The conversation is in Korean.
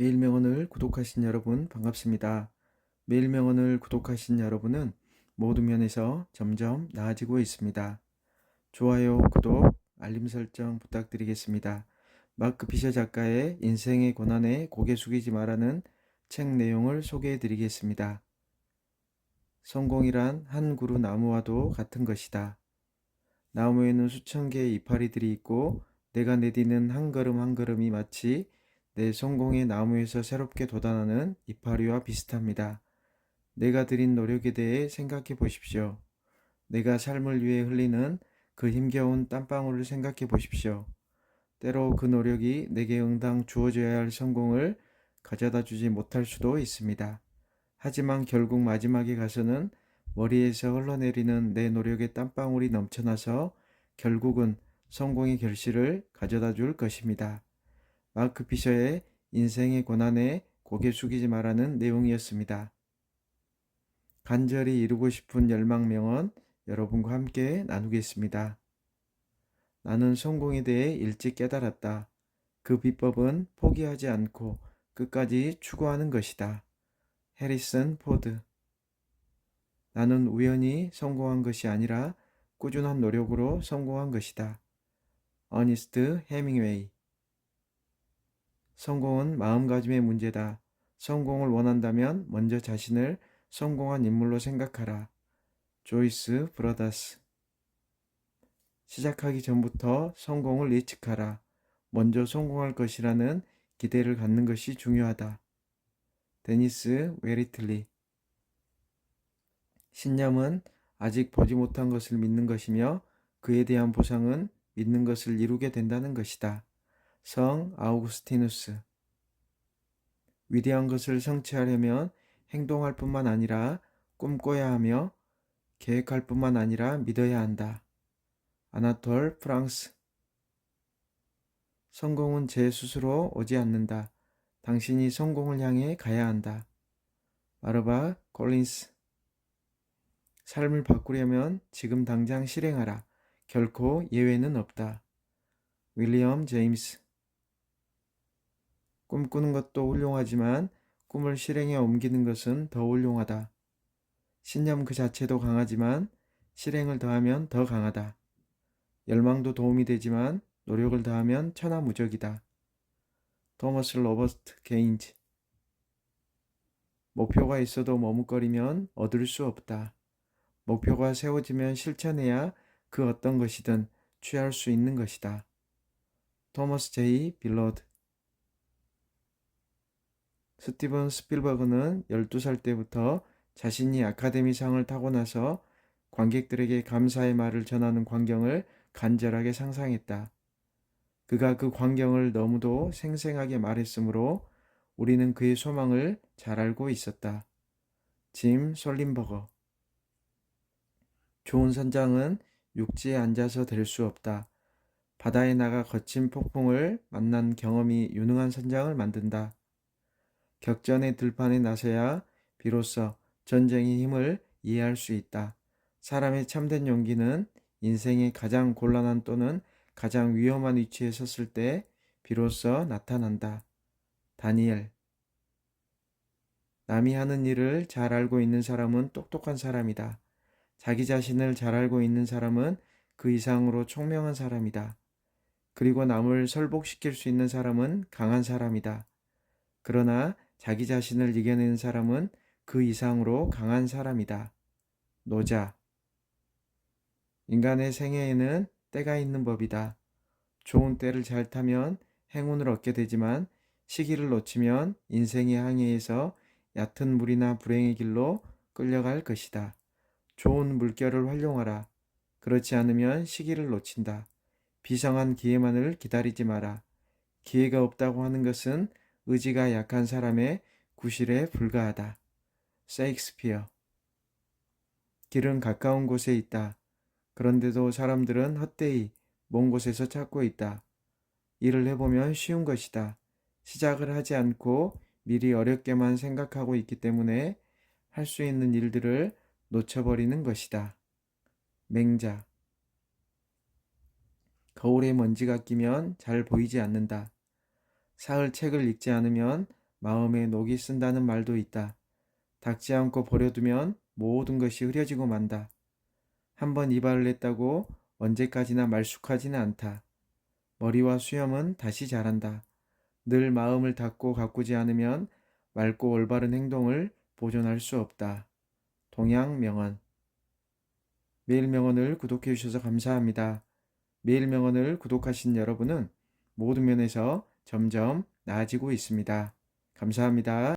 매일 명언을 구독하신 여러분 반갑습니다. 매일 명언을 구독하신 여러분은 모든 면에서 점점 나아지고 있습니다. 좋아요, 구독, 알림 설정 부탁드리겠습니다. 마크 피셔 작가의 인생의 고난에 고개 숙이지 말라는 책 내용을 소개해 드리겠습니다. 성공이란 한 그루 나무와도 같은 것이다. 나무에는 수천 개의 이파리들이 있고 내가 내디는 한 걸음 한 걸음이 마치 내 성공의 나무에서 새롭게 돋아나는 이파리와 비슷합니다. 내가 들인 노력에 대해 생각해 보십시오. 내가 삶을 위해 흘리는 그 힘겨운 땀방울을 생각해 보십시오. 때로 그 노력이 내게 응당 주어져야 할 성공을 가져다 주지 못할 수도 있습니다. 하지만 결국 마지막에 가서는 머리에서 흘러내리는 내 노력의 땀방울이 넘쳐나서 결국은 성공의 결실을 가져다 줄 것입니다. 마크 피셔의 인생의 고난에 고개 숙이지 말라는 내용이었습니다. 간절히 이루고 싶은 열망명언 여러분과 함께 나누겠습니다. 나는 성공에 대해 일찍 깨달았다. 그 비법은 포기하지 않고 끝까지 추구하는 것이다. 해리슨 포드 나는 우연히 성공한 것이 아니라 꾸준한 노력으로 성공한 것이다. 어니스트 해밍웨이 성공은 마음가짐의 문제다. 성공을 원한다면 먼저 자신을 성공한 인물로 생각하라. 조이스 브러더스 시작하기 전부터 성공을 예측하라. 먼저 성공할 것이라는 기대를 갖는 것이 중요하다. 데니스 웨리틀리 신념은 아직 보지 못한 것을 믿는 것이며 그에 대한 보상은 믿는 것을 이루게 된다는 것이다. 성 아우구스티누스 위대한 것을 성취하려면 행동할 뿐만 아니라 꿈꿔야 하며 계획할 뿐만 아니라 믿어야 한다. 아나톨 프랑스 성공은 제 스스로 오지 않는다. 당신이 성공을 향해 가야 한다. 마르바 콜린스 삶을 바꾸려면 지금 당장 실행하라. 결코 예외는 없다. 윌리엄 제임스 꿈꾸는 것도 훌륭하지만 꿈을 실행에 옮기는 것은 더 훌륭하다. 신념 그 자체도 강하지만 실행을 더하면 더 강하다. 열망도 도움이 되지만 노력을 더하면 천하무적이다. 토머스 로버스트 게인즈 목표가 있어도 머뭇거리면 얻을 수 없다. 목표가 세워지면 실천해야 그 어떤 것이든 취할 수 있는 것이다. 토머스 제이 빌로드 스티븐 스필버그는 12살 때부터 자신이 아카데미상을 타고 나서 관객들에게 감사의 말을 전하는 광경을 간절하게 상상했다. 그가 그 광경을 너무도 생생하게 말했으므로 우리는 그의 소망을 잘 알고 있었다. 짐 솔린버거 좋은 선장은 육지에 앉아서 될 수 없다. 바다에 나가 거친 폭풍을 만난 경험이 유능한 선장을 만든다. 격전의 들판에 나서야 비로소 전쟁의 힘을 이해할 수 있다. 사람의 참된 용기는 인생의 가장 곤란한 또는 가장 위험한 위치에 섰을 때 비로소 나타난다. 다니엘 남이 하는 일을 잘 알고 있는 사람은 똑똑한 사람이다. 자기 자신을 잘 알고 있는 사람은 그 이상으로 총명한 사람이다. 그리고 남을 설복시킬 수 있는 사람은 강한 사람이다. 그러나 자기 자신을 이겨내는 사람은 그 이상으로 강한 사람이다. 노자. 인간의 생애에는 때가 있는 법이다. 좋은 때를 잘 타면 행운을 얻게 되지만 시기를 놓치면 인생의 항해에서 얕은 물이나 불행의 길로 끌려갈 것이다. 좋은 물결을 활용하라. 그렇지 않으면 시기를 놓친다. 비상한 기회만을 기다리지 마라. 기회가 없다고 하는 것은 의지가 약한 사람의 구실에 불과하다. 세익스피어 길은 가까운 곳에 있다. 그런데도 사람들은 헛되이 먼 곳에서 찾고 있다. 일을 해보면 쉬운 것이다. 시작을 하지 않고 미리 어렵게만 생각하고 있기 때문에 할 수 있는 일들을 놓쳐버리는 것이다. 맹자 거울에 먼지가 끼면 잘 보이지 않는다. 사흘 책을 읽지 않으면 마음에 녹이 쓴다는 말도 있다. 닦지 않고 버려두면 모든 것이 흐려지고 만다. 한번 이발을 했다고 언제까지나 말쑥하지는 않다. 머리와 수염은 다시 자란다. 늘 마음을 닫고 가꾸지 않으면 맑고 올바른 행동을 보존할 수 없다. 동양 명언 매일 명언을 구독해 주셔서 감사합니다. 매일 명언을 구독하신 여러분은 모든 면에서 점점 나아지고 있습니다. 감사합니다.